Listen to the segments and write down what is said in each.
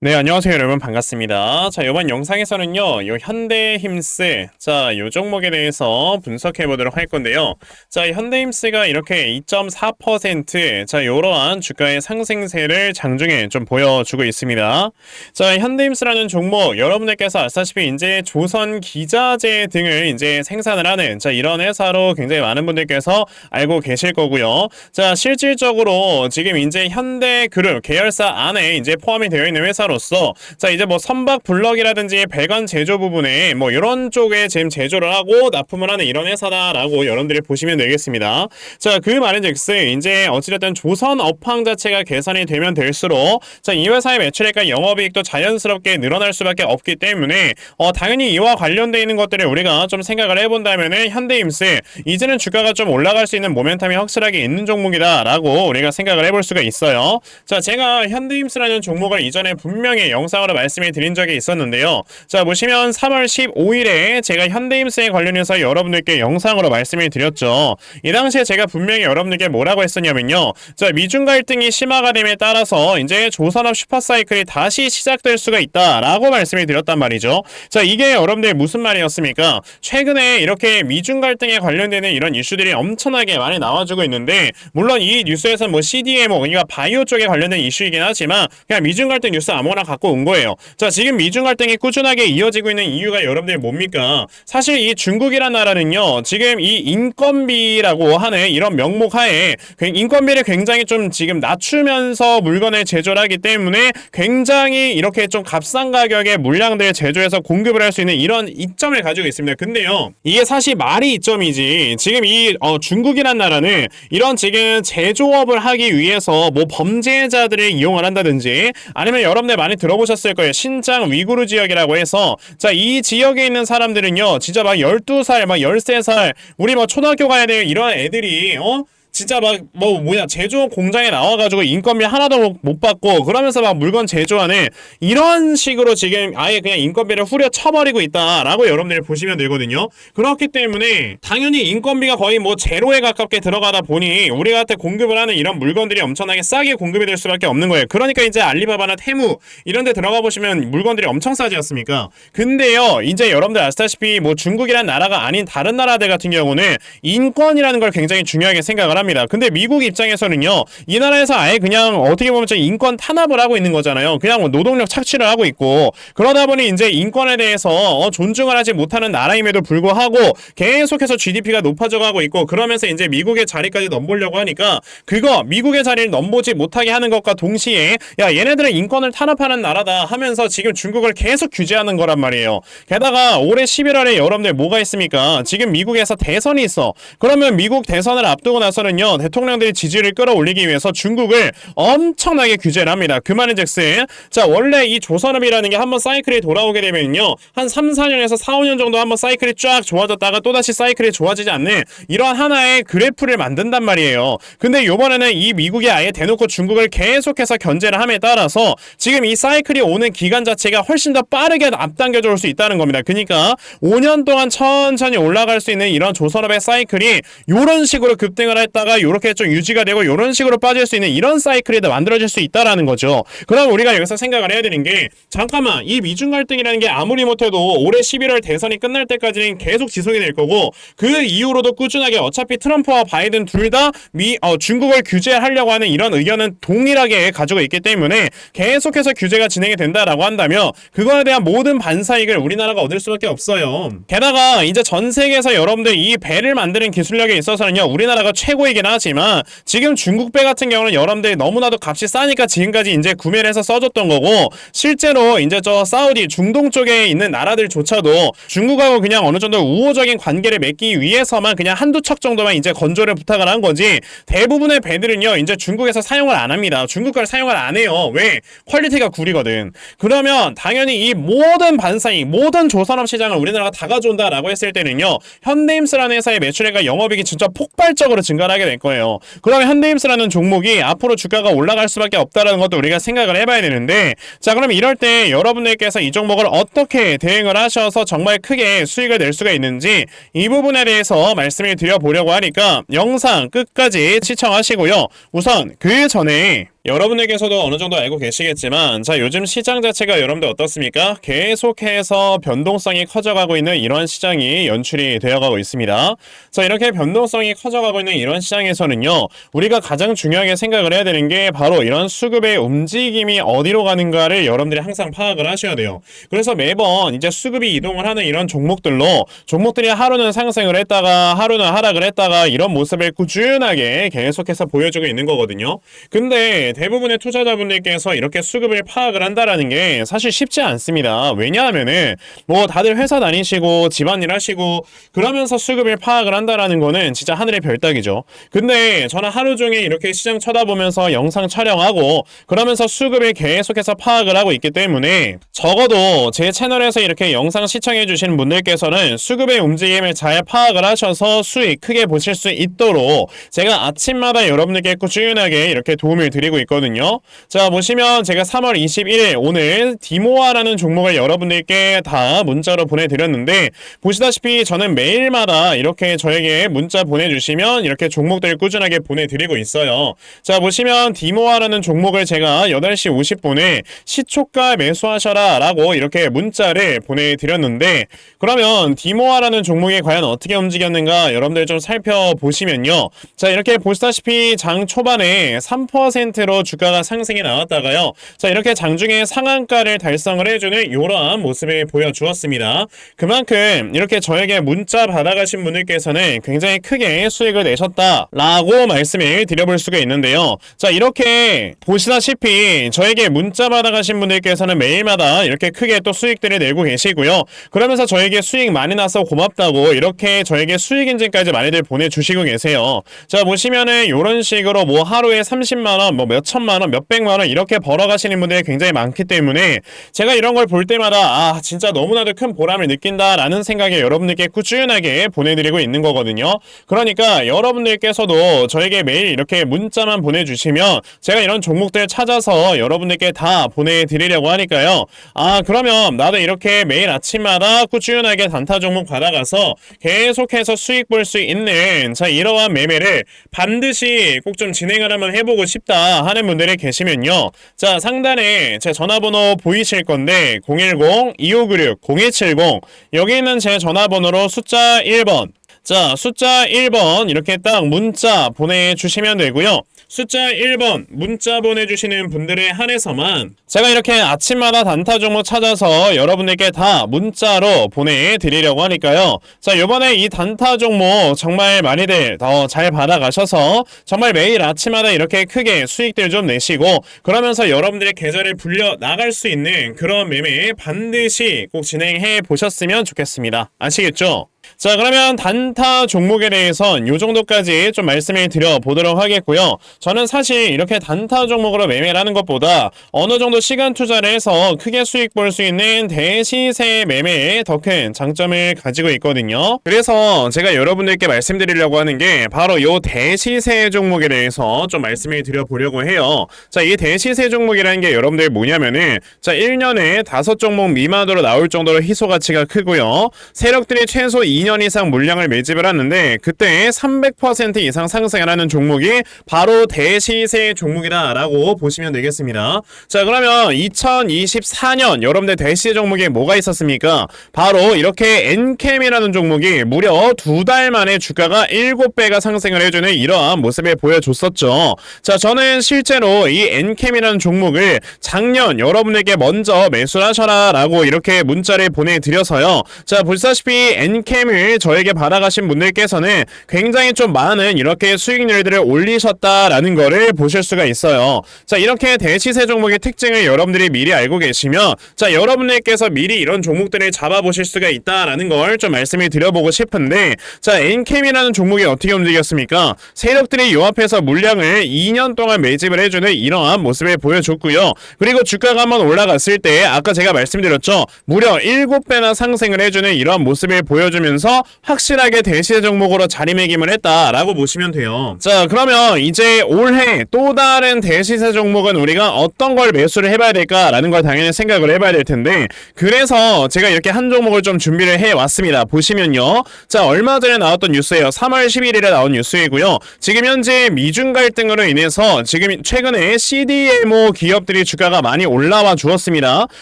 네, 안녕하세요, 여러분. 반갑습니다. 자, 이번 영상에서는요, 요 현대힘스, 자, 요 종목에 대해서 분석해 보도록 할 건데요. 자, 현대힘스가 이렇게 2.4%, 자, 요러한 주가의 상승세를 장중에 좀 보여주고 있습니다. 자, 현대힘스라는 종목, 여러분들께서 아시다시피 이제 조선 기자재 등을 이제 생산을 하는, 자, 이런 회사로 굉장히 많은 분들께서 알고 계실 거고요. 자, 실질적으로 지금 이제 현대그룹 계열사 안에 이제 포함이 되어 있는 회사 회사로서 자 이제 뭐 선박 블럭이라든지 배관 제조 부분에 뭐 이런 쪽에 지금 제조를 하고 납품을 하는 이런 회사다라고 여러분들이 보시면 되겠습니다. 자 그 말인즉슨 이제 어찌됐든 조선 업황 자체가 개선이 되면 될수록 자 이 회사의 매출액과 영업이익도 자연스럽게 늘어날 수밖에 없기 때문에 어 당연히 이와 관련돼 있는 것들을 우리가 좀 생각을 해본다면은 현대임스 이제는 주가가 좀 올라갈 수 있는 모멘텀이 확실하게 있는 종목이다라고 우리가 생각을 해볼 수가 있어요. 자 제가 현대임스라는 종목을 이전에 분명 분명히 영상으로 말씀을 드린 적이 있었는데요. 자 보시면 3월 15일에 제가 현대임스에 관련해서 여러분들께 영상으로 말씀을 드렸죠. 이 당시에 제가 분명히 여러분들께 뭐라고 했었냐면요. 자 미중 갈등이 심화가 됨에 따라서 이제 조선업 슈퍼사이클이 다시 시작될 수가 있다라고 말씀을 드렸단 말이죠. 자 이게 여러분들 무슨 말이었습니까? 최근에 이렇게 미중 갈등에 관련되는 이런 이슈들이 엄청나게 많이 나와주고 있는데 물론 이 뉴스에서 뭐 CDMO 그러니까 바이오 쪽에 관련된 이슈이긴 하지만 그냥 미중 갈등 뉴스 아무 아무거나 갖고 온 거예요. 자, 지금 미중 갈등이 꾸준하게 이어지고 있는 이유가 여러분들 뭡니까? 사실 이 중국이란 나라는요, 지금 이 인건비라고 하는 이런 명목 하에 인건비를 굉장히 좀 지금 낮추면서 물건을 제조를 하기 때문에 굉장히 이렇게 좀 값싼 가격의 물량들을 제조해서 공급을 할 수 있는 이런 이점을 가지고 있습니다. 근데요, 이게 사실 말이 이점이지. 지금 이 어, 중국이란 나라는 이런 지금 제조업을 하기 위해서 뭐 범죄자들을 이용을 한다든지 아니면 여러분들 많이 들어보셨을 거예요. 신장 위구르 지역이라고 해서 자, 이 지역에 있는 사람들은요. 진짜 막 12살, 막 13살, 우리 뭐 초등학교 가야 될 이런 애들이 어? 진짜 막 뭐 뭐냐 제조업 공장에 나와가지고 인건비 하나도 못 받고 그러면서 막 물건 제조하는 이런 식으로 지금 아예 그냥 인건비를 후려 쳐버리고 있다라고 여러분들이 보시면 되거든요. 그렇기 때문에 당연히 인건비가 거의 뭐 제로에 가깝게 들어가다 보니 우리한테 공급을 하는 이런 물건들이 엄청나게 싸게 공급이 될 수밖에 없는 거예요. 그러니까 이제 알리바바나 테무 이런 데 들어가 보시면 물건들이 엄청 싸지 않습니까? 근데요 이제 여러분들 아시다시피 뭐 중국이란 나라가 아닌 다른 나라들 같은 경우는 인권이라는 걸 굉장히 중요하게 생각을 합니다. 근데 미국 입장에서는요, 이 나라에서 아예 그냥 어떻게 보면 좀 인권 탄압을 하고 있는 거잖아요. 그냥 뭐 노동력 착취를 하고 있고 그러다 보니 이제 인권에 대해서 어, 존중을 하지 못하는 나라임에도 불구하고 계속해서 GDP가 높아져 가고 있고 그러면서 이제 미국의 자리까지 넘보려고 하니까 그거 미국의 자리를 넘보지 못하게 하는 것과 동시에 야 얘네들은 인권을 탄압하는 나라다 하면서 지금 중국을 계속 규제하는 거란 말이에요. 게다가 올해 11월에 여러분들 뭐가 있습니까? 지금 미국에서 대선이 있어. 그러면 미국 대선을 앞두고 나서는 보면요 대통령들이 지지를 끌어올리기 위해서 중국을 엄청나게 규제를 합니다. 그 말인즉슨 자 원래 이 조선업이라는 게 한번 사이클이 돌아오게 되면요 한 3, 4년에서 4, 5년 정도 한번 사이클이 쫙 좋아졌다가 또다시 사이클이 좋아지지 않는 이런 하나의 그래프를 만든단 말이에요. 근데 요번에는 이 미국이 아예 대놓고 중국을 계속해서 견제를 함에 따라서 지금 이 사이클이 오는 기간 자체가 훨씬 더 빠르게 앞당겨져 올 수 있다는 겁니다. 그러니까 5년 동안 천천히 올라갈 수 있는 이런 조선업의 사이클이 이런 식으로 급등을 했다 가 있다가 이렇게 좀 유지가 되고 이런 식으로 빠질 수 있는 이런 사이클이 만들어질 수 있다라는 거죠. 그럼 우리가 여기서 생각을 해야 되는 게 잠깐만 이 미중 갈등이라는 게 아무리 못해도 올해 11월 대선이 끝날 때까지는 계속 지속이 될 거고 그 이후로도 꾸준하게 어차피 트럼프와 바이든 둘 다 미 어, 중국을 규제하려고 하는 이런 의견은 동일하게 가지고 있기 때문에 계속해서 규제가 진행이 된다라고 한다면 그거에 대한 모든 반사익을 우리나라가 얻을 수밖에 없어요. 게다가 이제 전 세계에서 여러분들 이 배를 만드는 기술력에 있어서는요 우리나라가 최고의 이긴 하지만 지금 중국 배 같은 경우는 여러분들이 너무나도 값이 싸니까 지금까지 이제 구매를 해서 써줬던 거고 실제로 이제 저 사우디 중동 쪽에 있는 나라들조차도 중국하고 그냥 어느 정도 우호적인 관계를 맺기 위해서만 그냥 한두 척 정도만 이제 건조를 부탁을 한 거지 대부분의 배들은요 이제 중국에서 사용을 안 합니다. 중국 걸 사용을 안 해요. 왜? 퀄리티가 구리거든. 그러면 당연히 이 모든 반사이 모든 조선업 시장을 우리나라가 다 가져온다라고 했을 때는요 현대임스라는 회사의 매출액과 영업이익이 진짜 폭발적으로 증가를 하게 될 거예요. 그러면 현대임스라는 종목이 앞으로 주가가 올라갈 수밖에 없다라는 것도 우리가 생각을 해봐야 되는데 자 그럼 이럴 때 여러분들께서 이 종목을 어떻게 대응을 하셔서 정말 크게 수익을 낼 수가 있는지 이 부분에 대해서 말씀을 드려보려고 하니까 영상 끝까지 시청하시고요. 우선 그 전에 여러분에게서도 어느 정도 알고 계시겠지만 자 요즘 시장 자체가 여러분들 어떻습니까? 계속해서 변동성이 커져가고 있는 이런 시장이 연출이 되어가고 있습니다. 자 이렇게 변동성이 커져가고 있는 이런 시장에서는요 우리가 가장 중요하게 생각을 해야 되는 게 바로 이런 수급의 움직임이 어디로 가는가를 여러분들이 항상 파악을 하셔야 돼요. 그래서 매번 이제 수급이 이동을 하는 이런 종목들로 종목들이 하루는 상승을 했다가 하루는 하락을 했다가 이런 모습을 꾸준하게 계속해서 보여주고 있는 거거든요. 근데 대부분의 투자자분들께서 이렇게 수급을 파악을 한다라는 게 사실 쉽지 않습니다. 왜냐하면은 뭐 다들 회사 다니시고 집안일 하시고 그러면서 수급을 파악을 한다라는 거는 진짜 하늘의 별따기죠. 근데 저는 하루 종일 이렇게 시장 쳐다보면서 영상 촬영하고 그러면서 수급을 계속해서 파악을 하고 있기 때문에 적어도 제 채널에서 이렇게 영상 시청해 주시는 분들께서는 수급의 움직임을 잘 파악을 하셔서 수익 크게 보실 수 있도록 제가 아침마다 여러분들께 꾸준하게 이렇게 도움을 드리고 있거든요. 자 보시면 제가 3월 21일 오늘 디모아라는 종목을 여러분들께 다 문자로 보내드렸는데 보시다시피 저는 매일마다 이렇게 저에게 문자 보내주시면 이렇게 종목들 꾸준하게 보내드리고 있어요. 자 보시면 디모아라는 종목을 제가 8시 50분에 시초가 매수하셔라 라고 이렇게 문자를 보내드렸는데 그러면 디모아라는 종목이 과연 어떻게 움직였는가 여러분들 좀 살펴보시면요. 자 이렇게 보시다시피 장 초반에 3%로 주가가 상승이 나왔다가요. 자 이렇게 장중에 상한가를 달성을 해주는 이러한 모습을 보여주었습니다. 그만큼 이렇게 저에게 문자 받아가신 분들께서는 굉장히 크게 수익을 내셨다라고 말씀을 드려볼 수가 있는데요. 자 이렇게 보시다시피 저에게 문자 받아가신 분들께서는 매일마다 이렇게 크게 또 수익들을 내고 계시고요. 그러면서 저에게 수익 많이 나서 고맙다고 이렇게 저에게 수익 인증까지 많이들 보내주시고 계세요. 자 보시면은 이런 식으로 뭐 하루에 30만 원, 뭐몇 천만 원, 몇 백만 원 이렇게 벌어가시는 분들이 굉장히 많기 때문에 제가 이런 걸 볼 때마다 아 진짜 너무나도 큰 보람을 느낀다라는 생각에 여러분들께 꾸준하게 보내드리고 있는 거거든요. 그러니까 여러분들께서도 저에게 매일 이렇게 문자만 보내주시면 제가 이런 종목들 찾아서 여러분들께 다 보내드리려고 하니까요. 아 그러면 나도 이렇게 매일 아침마다 꾸준하게 단타 종목 받아가서 계속해서 수익 볼 수 있는 자 이러한 매매를 반드시 꼭 좀 진행을 한번 해보고 싶다 하는 분들이 계시면요. 자 상단에 제 전화번호 보이실 건데 010-2596-0170 여기 있는 제 전화번호로 숫자 1번 자, 숫자 1번 이렇게 딱 문자 보내주시면 되고요. 숫자 1번 문자 보내주시는 분들에 한해서만 제가 이렇게 아침마다 단타 종목 찾아서 여러분들께 다 문자로 보내드리려고 하니까요. 자, 이번에 이 단타 종목 정말 많이들 더 잘 받아가셔서 정말 매일 아침마다 이렇게 크게 수익들 좀 내시고 그러면서 여러분들의 계좌를 불려 나갈 수 있는 그런 매매 반드시 꼭 진행해 보셨으면 좋겠습니다. 아시겠죠? 자 그러면 단타 종목에 대해선 요 정도까지 좀 말씀을 드려보도록 하겠고요. 저는 사실 이렇게 단타 종목으로 매매를 하는 것보다 어느 정도 시간 투자를 해서 크게 수익 볼 수 있는 대시세 매매에 더 큰 장점을 가지고 있거든요. 그래서 제가 여러분들께 말씀드리려고 하는 게 바로 요 대시세 종목에 대해서 좀 말씀을 드려보려고 해요. 자, 이 대시세 종목이라는 게 여러분들 뭐냐면은 자, 1년에 다섯 종목 미만으로 나올 정도로 희소 가치가 크고요. 세력들이 최소 2년 이상 물량을 매집을 하는데 그때 300% 이상 상승을 하는 종목이 바로 대시세 종목이다라고 보시면 되겠습니다. 자 그러면 2024년 여러분들 대시세 종목에 뭐가 있었습니까? 바로 이렇게 엔캠이라는 종목이 무려 두 달 만에 주가가 7배가 상승을 해주는 이러한 모습을 보여줬었죠. 자 저는 실제로 이 엔캠이라는 종목을 작년 여러분에게 먼저 매수하셔라 라고 이렇게 문자를 보내드려서요. 자 보시다시피 엔캠 을 저에게 받아가신 분들께서는 굉장히 좀 많은 이렇게 수익률들을 올리셨다라는 거를 보실 수가 있어요. 자 이렇게 대시세 종목의 특징을 여러분들이 미리 알고 계시면 자 여러분들께서 미리 이런 종목들을 잡아보실 수가 있다라는 걸 좀 말씀을 드려보고 싶은데 자 엔캠이라는 종목이 어떻게 움직였습니까? 세력들이 요 앞에서 물량을 2년 동안 매집을 해주는 이러한 모습을 보여줬고요. 그리고 주가가 한번 올라갔을 때 아까 제가 말씀드렸죠. 무려 7배나 상승을 해주는 이러한 모습을 보여주면서 그래서 확실하게 대시세 종목으로 자리매김을 했다라고 보시면 돼요. 자, 그러면 이제 올해 또 다른 대시세 종목은 우리가 어떤 걸 매수를 해봐야 될까라는 걸 당연히 생각을 해봐야 될 텐데 그래서 제가 이렇게 한 종목을 좀 준비를 해 왔습니다. 보시면요. 자, 얼마 전에 나왔던 뉴스예요. 3월 11일에 나온 뉴스이고요. 지금 현재 미중 갈등으로 인해서 지금 최근에 CDMO 기업들이 주가가 많이 올라와 주었습니다.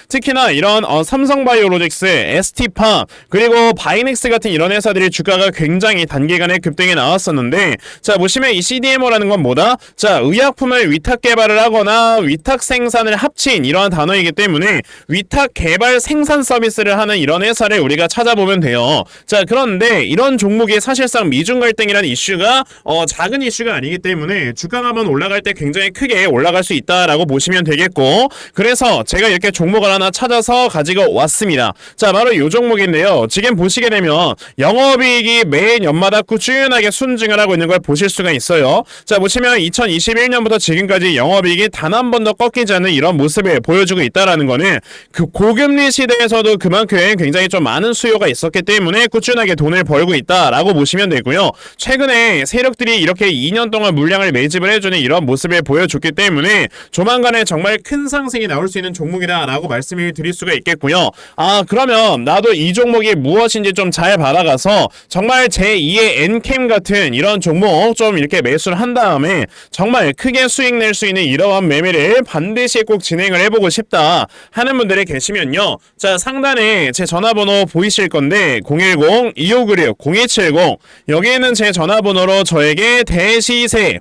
특히나 이런 어, 삼성바이오로직스, ST파 그리고 바이넥스 같은 이런 회사들이 주가가 굉장히 단기간에 급등해 나왔었는데 자 보시면 이 CDMO라는 건 뭐다? 자 의약품을 위탁 개발을 하거나 위탁 생산을 합친 이러한 단어이기 때문에 위탁 개발 생산 서비스를 하는 이런 회사를 우리가 찾아보면 돼요. 자 그런데 이런 종목이 사실상 미중 갈등이라는 이슈가 어, 작은 이슈가 아니기 때문에 주가가 한번 올라갈 때 굉장히 크게 올라갈 수 있다라고 보시면 되겠고 그래서 제가 이렇게 종목을 하나 찾아서 가지고 왔습니다. 자 바로 이 종목인데요. 지금 보시게 되면 영업이익이 매년 연마다 꾸준하게 순증을 하고 있는 걸 보실 수가 있어요. 자 보시면 2021년부터 지금까지 영업이익이 단 한 번도 꺾이지 않는 이런 모습을 보여주고 있다라는 거는 그 고금리 시대에서도 그만큼 굉장히 좀 많은 수요가 있었기 때문에 꾸준하게 돈을 벌고 있다라고 보시면 되고요. 최근에 세력들이 이렇게 2년 동안 물량을 매집을 해주는 이런 모습을 보여줬기 때문에 조만간에 정말 큰 상승이 나올 수 있는 종목이다라고 말씀을 드릴 수가 있겠고요. 아 그러면 나도 이 종목이 무엇인지 좀 잘 받아가서 정말 제2의 엔캠 같은 이런 종목 좀 이렇게 매수를 한 다음에 정말 크게 수익 낼 수 있는 이러한 매매를 반드시 꼭 진행을 해보고 싶다 하는 분들이 계시면요. 자 상단에 제 전화번호 보이실 건데 010-2596-0270 여기에는 제 전화번호로 저에게 대시세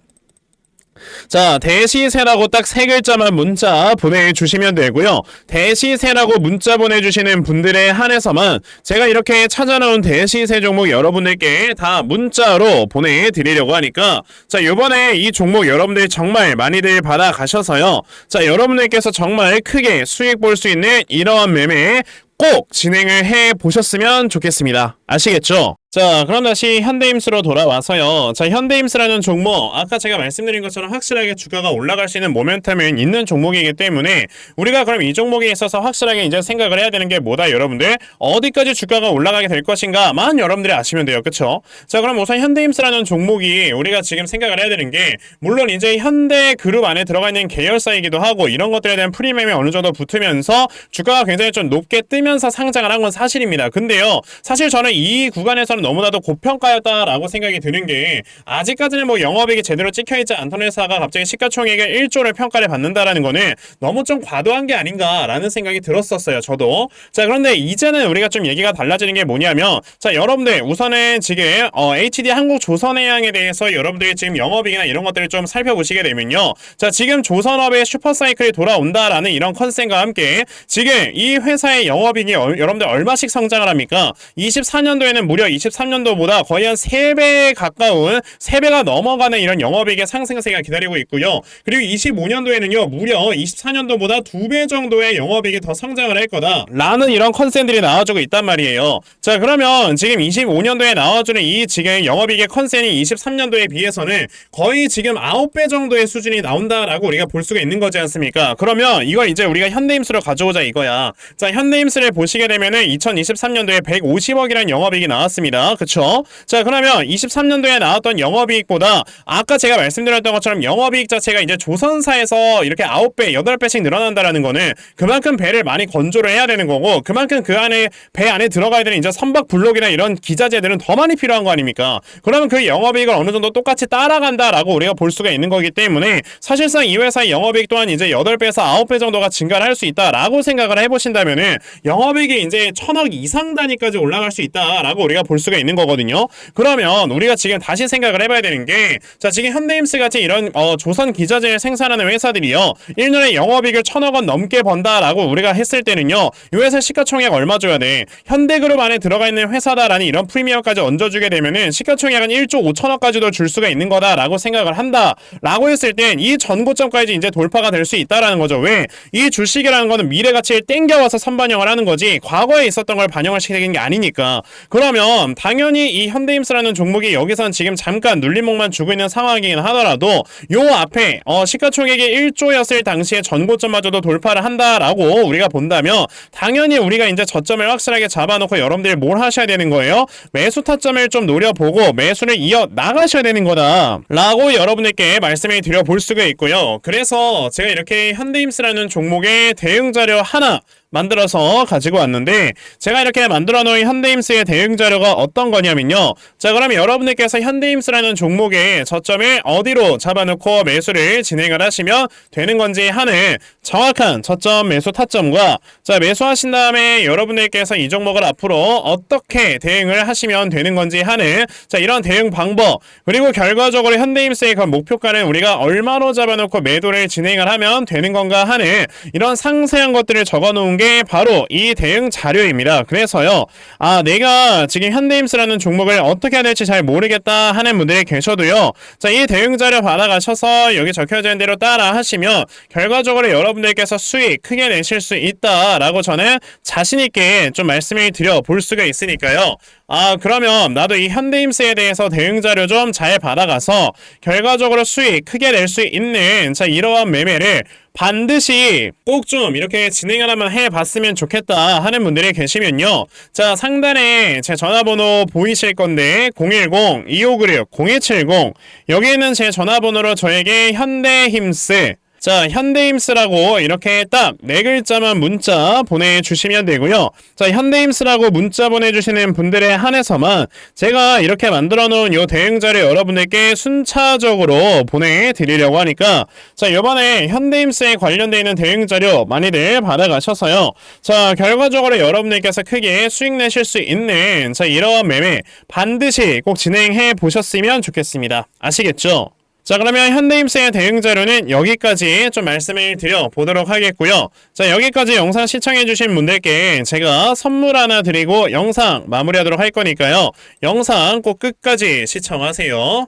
자, 대시세라고 딱 세 글자만 문자 보내주시면 되고요. 대시세라고 문자 보내주시는 분들에 한해서만 제가 이렇게 찾아놓은 대시세 종목 여러분들께 다 문자로 보내드리려고 하니까 자, 요번에 이 종목 여러분들 정말 많이들 받아가셔서요. 자, 여러분들께서 정말 크게 수익 볼 수 있는 이러한 매매 꼭 진행을 해 보셨으면 좋겠습니다. 아시겠죠? 자, 그럼 다시 현대임스로 돌아와서요. 자, 현대임스라는 종목, 아까 제가 말씀드린 것처럼 확실하게 주가가 올라갈 수 있는 모멘텀이 있는 종목이기 때문에 우리가 그럼 이 종목에 있어서 확실하게 이제 생각을 해야 되는 게 뭐다, 여러분들? 어디까지 주가가 올라가게 될 것인가만 여러분들이 아시면 돼요. 그쵸? 자, 그럼 우선 현대임스라는 종목이 우리가 지금 생각을 해야 되는 게 물론 이제 현대 그룹 안에 들어가 있는 계열사이기도 하고 이런 것들에 대한 프리미엄이 어느 정도 붙으면서 주가가 굉장히 좀 높게 뜨면서 상장을 한 건 사실입니다. 근데요, 사실 저는 이 구간에서는 너무나도 고평가였다라고 생각이 드는 게 아직까지는 뭐 영업이익이 제대로 찍혀있지 않던 회사가 갑자기 시가총액을 1조를 평가를 받는다라는 거는 너무 좀 과도한 게 아닌가라는 생각이 들었었어요. 저도. 자 그런데 이제는 우리가 좀 얘기가 달라지는 게 뭐냐면 자 여러분들 우선은 지금 어, HD 한국 조선해양에 대해서 여러분들이 지금 영업이익이나 이런 것들을 좀 살펴보시게 되면요. 자 지금 조선업의 슈퍼사이클이 돌아온다라는 이런 컨셉과 함께 지금 이 회사의 영업이익이 어, 여러분들 얼마씩 성장을 합니까? 24년도에는 무려 23년도보다 거의 한 3배 가까운 3배가 넘어가는 이런 영업이익의 상승세가 기다리고 있고요. 그리고 25년도에는요. 무려 24년도보다 2배 정도의 영업이익이 더 성장을 할 거다. 라는 이런 컨셉들이 나와주고 있단 말이에요. 자 그러면 지금 25년도에 나와주는 이 지금 영업이익의 컨셉이 23년도에 비해서는 거의 지금 9배 정도의 수준이 나온다라고 우리가 볼 수가 있는 거지 않습니까? 그러면 이걸 이제 우리가 현대임수로 가져오자 이거야. 자 현대임수를 보시게 되면은 2023년도에 150억이라는 영업이익이 나왔습니다. 그쵸? 자 그러면 23년도에 나왔던 영업이익보다 아까 제가 말씀드렸던 것처럼 영업이익 자체가 이제 조선사에서 이렇게 9배, 8배씩 늘어난다라는 거는 그만큼 배를 많이 건조를 해야 되는 거고 그만큼 그 안에 배 안에 들어가야 되는 이제 선박 블록이나 이런 기자재들은 더 많이 필요한 거 아닙니까? 그러면 그 영업이익을 어느 정도 똑같이 따라간다라고 우리가 볼 수가 있는 거기 때문에 사실상 이 회사의 영업이익 또한 이제 8배에서 9배 정도가 증가를 할 수 있다라고 생각을 해보신다면은 영업이익이 이제 천억 이상 단위까지 올라갈 수 있다라고 우리가 볼수 가 있는 거거든요. 그러면 우리가 지금 다시 생각을 해봐야 되는 게 자 지금 현대임스 같이 이런 어, 조선 기자재를 생산하는 회사들이요 1년에 영업이익을 천억 원 넘게 번다라고 우리가 했을 때는요 이 회사 시가총액 얼마 줘야 돼? 현대그룹 안에 들어가 있는 회사다라는 이런 프리미엄까지 얹어주게 되면은 시가총액은 1조 5천억까지도 줄 수가 있는 거다라고 생각을 한다라고 했을 땐 이 전고점까지 이제 돌파가 될 수 있다라는 거죠. 왜? 이 주식이라는 거는 미래 가치를 땡겨와서 선반영을 하는 거지 과거에 있었던 걸 반영을 시키는 게 아니니까. 그러면 당연히 이 현대임스라는 종목이 여기선 지금 잠깐 눌림목만 주고 있는 상황이긴 하더라도 요 앞에 어, 시가총액이 1조였을 당시에 전고점마저도 돌파를 한다라고 우리가 본다면 당연히 우리가 이제 저점을 확실하게 잡아놓고 여러분들이 뭘 하셔야 되는 거예요? 매수 타점을 좀 노려보고 매수를 이어 나가셔야 되는 거다 라고 여러분들께 말씀을 드려볼 수가 있고요 그래서 제가 이렇게 현대임스라는 종목의 대응 자료 하나 만들어서 가지고 왔는데 제가 이렇게 만들어 놓은 현대임스의 대응 자료가 어떤 거냐면요. 자, 그럼 여러분들께서 현대임스라는 종목의 저점을 어디로 잡아놓고 매수를 진행을 하시면 되는 건지 하는 정확한 저점 매수 타점과 자, 매수하신 다음에 여러분들께서 이 종목을 앞으로 어떻게 대응을 하시면 되는 건지 하는 자, 이런 대응 방법 그리고 결과적으로 현대임스의 그 목표가는 우리가 얼마로 잡아놓고 매도를 진행을 하면 되는 건가 하는 이런 상세한 것들을 적어 놓은 게 바로 이 대응 자료입니다. 그래서요, 아, 내가 지금 현대임스라는 종목을 어떻게 해야 될지 잘 모르겠다 하는 분들이 계셔도요, 자, 이 대응 자료 받아가셔서 여기 적혀져 있는 대로 따라 하시면 결과적으로 여러분들께서 수익 크게 내실 수 있다라고 저는 자신있게 좀 말씀을 드려 볼 수가 있으니까요. 아, 그러면 나도 이 현대임스에 대해서 대응 자료 좀 잘 받아가서 결과적으로 수익 크게 낼 수 있는 자, 이러한 매매를 반드시 꼭 좀 이렇게 진행을 한번 해봤으면 좋겠다 하는 분들이 계시면요. 자, 상단에 제 전화번호 보이실 건데 010-2596-0270 여기에는 제 전화번호로 저에게 현대힘스 자, 현대임스라고 이렇게 딱 네 글자만 문자 보내주시면 되고요. 자, 현대임스라고 문자 보내주시는 분들에 한해서만 제가 이렇게 만들어 놓은 요 대응자를 여러분들께 순차적으로 보내드리려고 하니까 자, 요번에 현대임스에 관련되어 있는 대응자료 많이들 받아가셔서요. 자, 결과적으로 여러분들께서 크게 수익 내실 수 있는 자, 이러한 매매 반드시 꼭 진행해 보셨으면 좋겠습니다. 아시겠죠? 자 그러면 현대임스의 대응 자료는 여기까지 좀 말씀을 드려 보도록 하겠고요. 자 여기까지 영상 시청해주신 분들께 제가 선물 하나 드리고 영상 마무리하도록 할 거니까요. 영상 꼭 끝까지 시청하세요.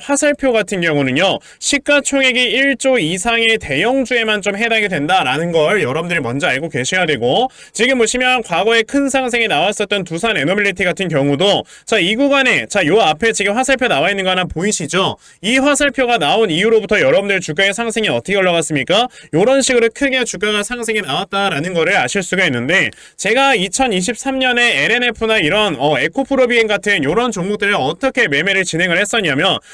화살표 같은 경우는요 시가총액이 1조 이상의 대형주에만 좀 해당이 된다라는 걸 여러분들이 먼저 알고 계셔야 되고 지금 보시면 과거에 큰 상승이 나왔었던 두산 에너빌리티 같은 경우도 자 이 구간에 자 요 앞에 지금 화살표 나와 있는 거 하나 보이시죠? 이 화살표가 나온 이후로부터 여러분들 주가의 상승이 어떻게 올라갔습니까? 요런 식으로 크게 주가가 상승이 나왔다라는 거를 아실 수가 있는데 제가 2023년에 LNF나 이런 어, 에코프로비엔 같은 요런 종목들을 어떻게 매매를 진행을 했었냐면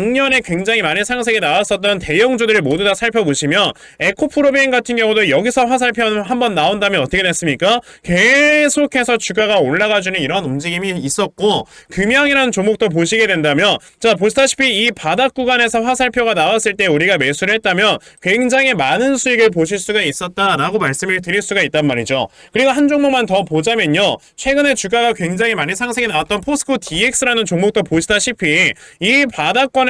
작년에 굉장히 많은 상승이 나왔었던 대형주들을 모두 다 살펴보시면 에코프로비엔 같은 경우도 여기서 화살표 한번 나온다면 어떻게 됐습니까? 계속해서 주가가 올라가주는 이런 움직임이 있었고 금양이라는 종목도 보시게 된다면 자 보시다시피 이 바닥 구간에서 화살표가 나왔을 때 우리가 매수를 했다면 굉장히 많은 수익을 보실 수가 있었다라고 말씀을 드릴 수가 있단 말이죠. 그리고 한 종목만 더 보자면요. 최근에 주가가 굉장히 많이 상승이 나왔던 포스코 DX라는 종목도 보시다시피 이 바닥권에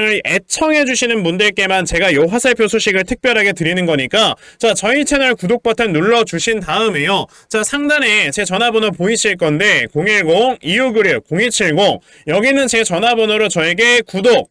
을 애청해 주시는 분들께만 제가 요 화살표 소식을 특별하게 드리는 거니까 자 저희 채널 구독 버튼 눌러 주신 다음에요. 자 상단에 제 전화번호 보이실 건데 010-2596-0270 여기는 제 전화번호로 저에게 구독